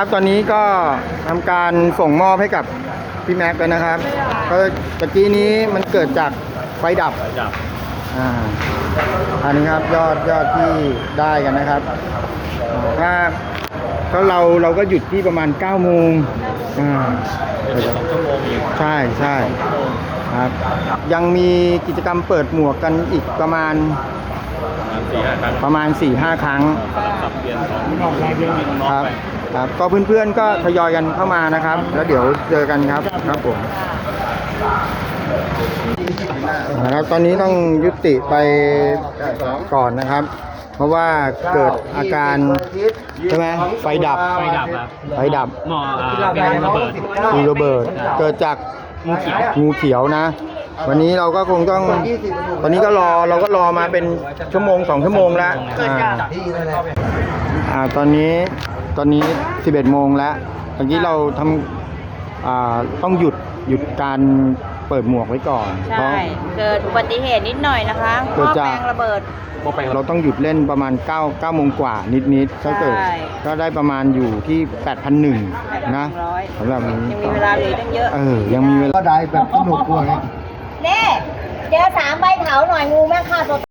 ครับตอนนี้ก็ทำการส่งมอบให้กับพี่แม็กซ์แล้วนะครับก็ตะกี้นี้มันเกิดจากไฟดับจับอ่าอันนี้ครับยอดยอดที่ได้กันนะครับอ่าถ้าถ้าเราเราก็หยุดที่ประมาณ9โมงอ่าเดี๋ยวสองชั่วโมงอีกใช่ใช่ครับ ยังมีกิจกรรมเปิดหมวกกันอีกประมาณประมาณสี่ห้าครั้งประมาณ4-5ครั้งสับเปลี่ยนสองน้องแรกเรื่องมีน้องครับไป ครับก็เพื่อนๆก็ทยอยกันเข้ามานะครับ แล้วเดี๋ยวเจอกันครับครับผมนะครับตอนนี้ต้องยุติไปก่อนนะครับ เพราะว่าเกิดอาการใช่ไหมไฟดับไฟดับครับไฟดับหม้ออ่าแกงระเบิดรูระเบิด เกิดจากงูเขียวงูเขียวนะ วันนี้เราก็คงต้องตอนนี้ก็รอเราก็รอมาเป็นชั่วโมงสองชั่วโมงแล้วอ่าอ่าตอนนี้ ตอนนี้ 11 โมงแล้วตอนนี้เราทำอ่าต้องหยุดหยุดการเปิดหมวกไว้ก่อน เพใช่ราะเกิดอุบัติเหตุนิดหน่อยนะคะหเกิม้ดอจาก แปลงระเบิดเราต้องหยุดเล่นประมาณ9 9โมงกว่านิดๆถ้าเกิดใช่ ก็ได้ประมาณอยู่ที่ 8,001นะ8,100สำหรับนี้ยังมีเวลาเหลือตั้งเยอะเออ ยังมีเวลา ก็ได้แบบสนุกกว่าไง เน่เจอสามใบเถาหน่อยงูแม่งฆ่าตัว